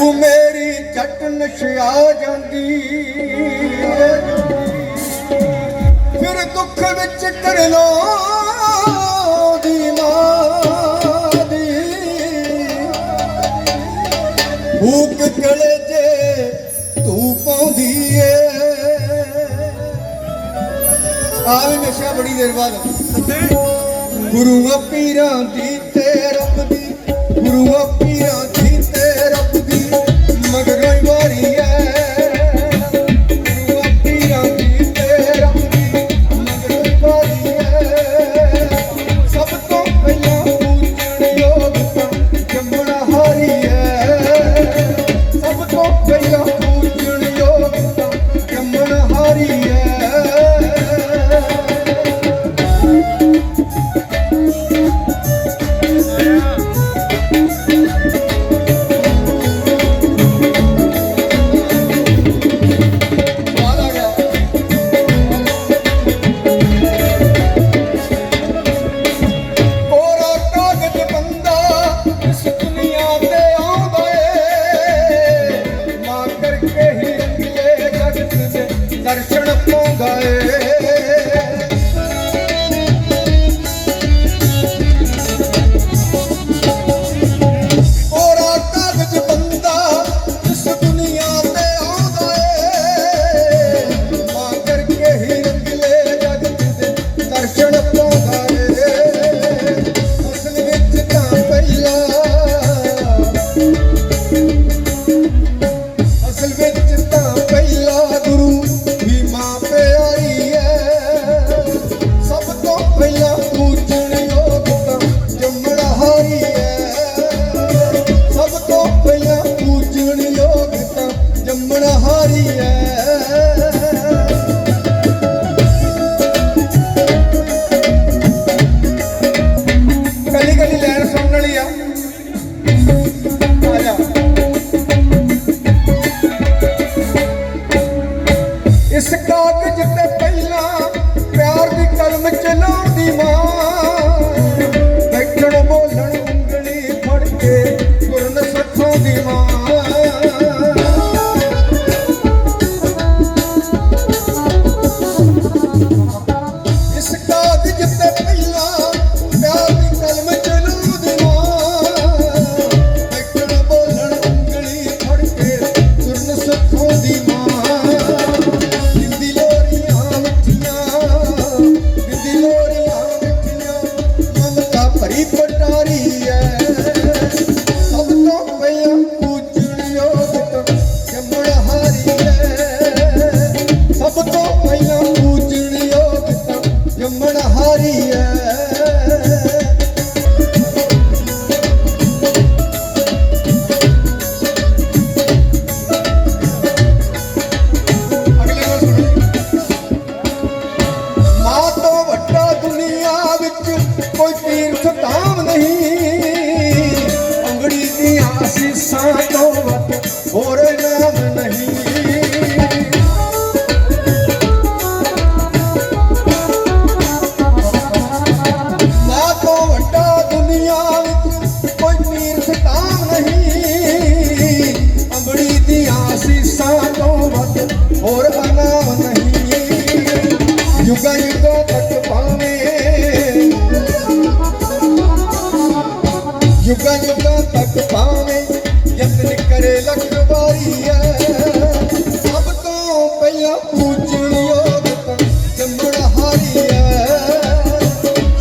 ਤੂੰ ਮੇਰੀ ਜੱਟ ਨਸ਼ਿਆ ਜਾਂਦੀ ਫਿਰ ਦੁੱਖ ਵਿੱਚ ਕਰਨਾ ਦੀ ਮਾਂ ਦੀ। ਭੂਕ ਜੇ ਤੂੰ ਪਾਉਂਦੀ ਏ। ਆਵੇ ਨਸ਼ਾ ਬੜੀ ਦੇਰ ਬਾਅਦ। ਗੁਰੂ ਪੀਰਾਂ ਦੀ ਤੇ ਰੱਬ ਦੀ। ਗੁਰੂ ગાય ਨਾਮ ਨਹੀਂ ਯੁਗਾਂ ਯੁਗਾਂ ਤੱਕ ਭਾਵੇਂ ਯੁਗਾਂ ਯੁਗਾਂ ਤੱਕ ਭਾਵੇਂ ਯਤਨ ਕਰੇ ਲੱਖ ਵਾਰੀ ਐ ਸਭ ਤੋਂ ਪਹਿਲਾਂ ਪੂਜਣ ਯੋਗ ਤਨ ਜੰਮਣ ਹਾਰੀ ਐ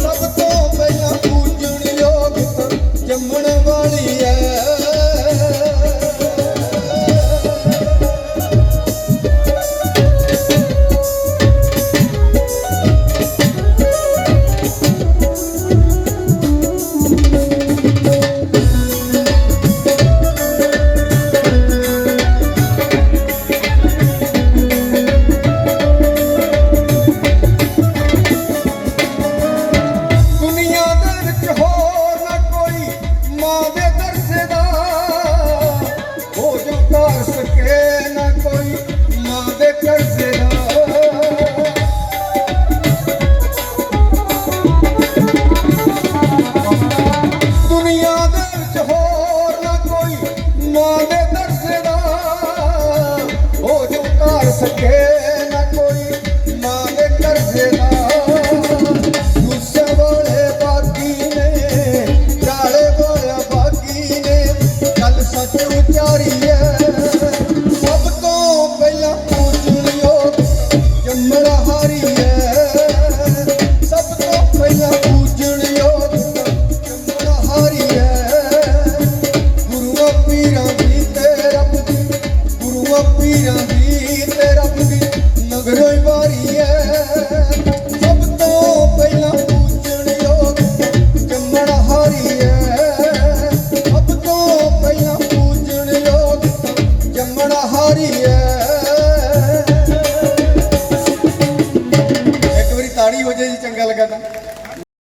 ਸਭ ਤੋਂ ਪਹਿਲਾਂ ਪੂਜਣ ਯੋਗ ਤਨ ਜੰਮਣ ਘਰ ਚ ਹੋਰ ਨਾ ਕੋਈ ਮਾਂ ਦੇ ਦਰਸ ਦਾ ਹੋ ਜੋ ਘਰ ਸਕੇ ਨਾ ਕੋਈ ਮਾਂ ਦੇ ਦਰਸ ਦਾ ਸੱਚ ਉਚਾਰੀ ਐ। ਸਭ ਤੋਂ ਪਹਿਲਾਂ ਪੂਜਣਿਓ ਜੰਮਣਾ ਹਾਰੀ ਐ। ਪੀਰਾਂ ਦੀ ਤੇ ਰੱਬ ਦੀ ਨਗਰੋਂ ਵਾਰੀ ਐ। ਸਭ ਤੋਂ ਪਹਿਲਾਂ ਪੂਜਣ ਯੋਗ ਜੰਮਣ ਹਾਰੀ ਐ। ਸਭ ਤੋਂ ਪਹਿਲਾਂ ਪੂਜਣ ਯੋਗ ਜੰਮਣ ਹਾਰੀ ਐ। ਇੱਕ ਵਾਰੀ ਤਾੜੀ ਹੋ ਜੇ ਜੀ, ਚੰਗਾ ਲੱਗਾ ਤਾਂ।